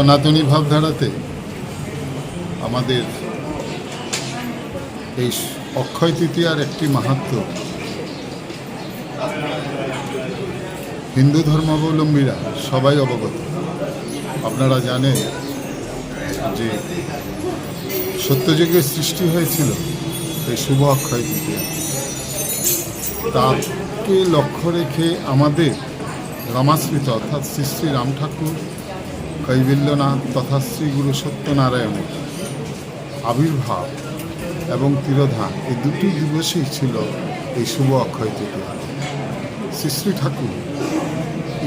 সনাতনী ভাবধারাতে আমাদের এই অক্ষয় তৃতীয়ার একটি মাহাত্ম, হিন্দু ধর্মাবলম্বীরা সবাই অবগত। আপনারা জানেন যে সত্যযুগের সৃষ্টি হয়েছিল এই শুভ অক্ষয় তৃতীয়া। তাকে লক্ষ্য রেখে আমাদের রামাশ্রিত অর্থাৎ শ্রী শ্রী রাম ঠাকুর কৈবল্যনাথ তথা শ্রী গুরু সত্যনারায়ণের আবির্ভাব এবং তিরোধান এই দুটি দিবসই ছিল এই শুভ অক্ষয় তৃতীয়া। শ্রী শ্রী ঠাকুর,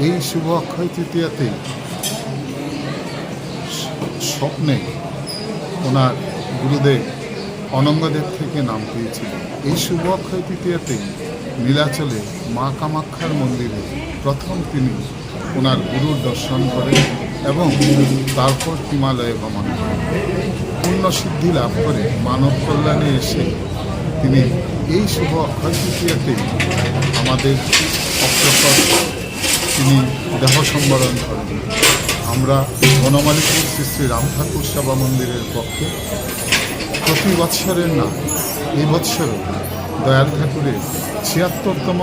এই শুভ অক্ষয় তৃতীয়াতে স্বপ্নে ওনার গুরুদেব অনঙ্গদেব থেকে নাম পেয়েছিলেন এই শুভ অক্ষয় তৃতীয়াতে নীলাচলে মা কামাক্ষার মন্দিরে প্রথম তিনি ওনার গুরুর দর্শন করেন। এবং তারপর হিমালয়ে গমন করেন। পূর্ণ সিদ্ধি লাভ করে মানব কল্যাণে এসে তিনি এই শুভ অক্ষয় আমাদের অগ্রসর। তিনি দেহ সম্বরণ করেন। আমরা বনমালীপুর শ্রী শ্রী রাম ঠাকুর সেবা মন্দিরের পক্ষে প্রতি বৎসরের না, এই বৎসরও দয়াল ঠাকুরের ছিয়াত্তরতম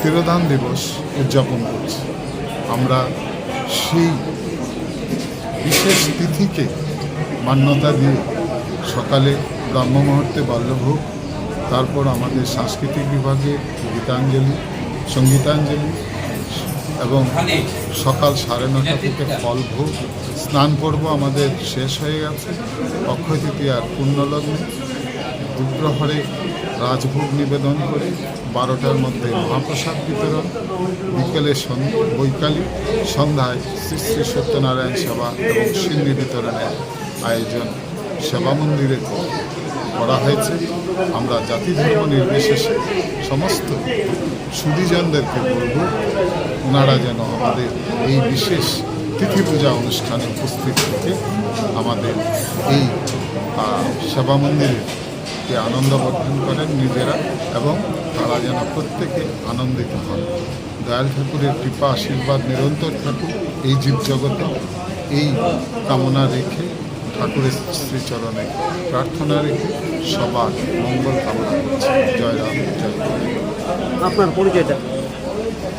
তিরোধান দিবস উদযাপন করছি। আমরা সেই বিশেষ তিথিকে মান্যতা দিয়ে সকালে ব্রহ্ম মুহূর্তে বাল্যভোগ, তারপর আমাদের সাংস্কৃতিক বিভাগে গীতাঞ্জলি, সঙ্গীতাঞ্জলি এবং সকাল সাড়ে নটা থেকে ফল ভোগ স্নান পর্ব আমাদের শেষ হয়ে গেছে। অক্ষয় তৃতীয়ার পুণ্যলগ্নে। দুপ্রহরে রাজভোগ নিবেদন করে বারোটার মধ্যে মহাপ্রসাদ বিতরণ, বিকেলে বৈকালিক সন্ধ্যায় শ্রী শ্রী সত্যনারায়ণ সেবা এবং সিন্নি বিতরণের আয়োজন সেবা মন্দিরে করা হয়েছে। আমরা জাতি ধর্ম নির্বিশেষে সমস্ত সুদীজনদেরকে বলব, ওনারা যেন আমাদের এই বিশেষ তিথি পূজা অনুষ্ঠানে উপস্থিত থেকে আমাদের এই সেবা মন্দিরে আনন্দ বর্ধন করেন নিজেরা এবং তারা যেন প্রত্যেকে আনন্দিত হন। দয়াল ঠাকুরের কৃপা আশীর্বাদ নিরন্তর থাকুক এই জীবজগতে। এই কামনা রেখে ঠাকুরের শ্রীচরণে প্রার্থনা রেখে সবার মঙ্গল কামনা করছি। জয় রাম জয় আপনার পরিচয়টা?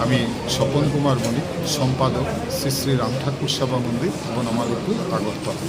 আমি স্বপন কুমার মণিক সম্পাদক শ্রী শ্রী রাম ঠাকুর সেবা মন্দির এবং আমার বনমালীপুর আগরতলা।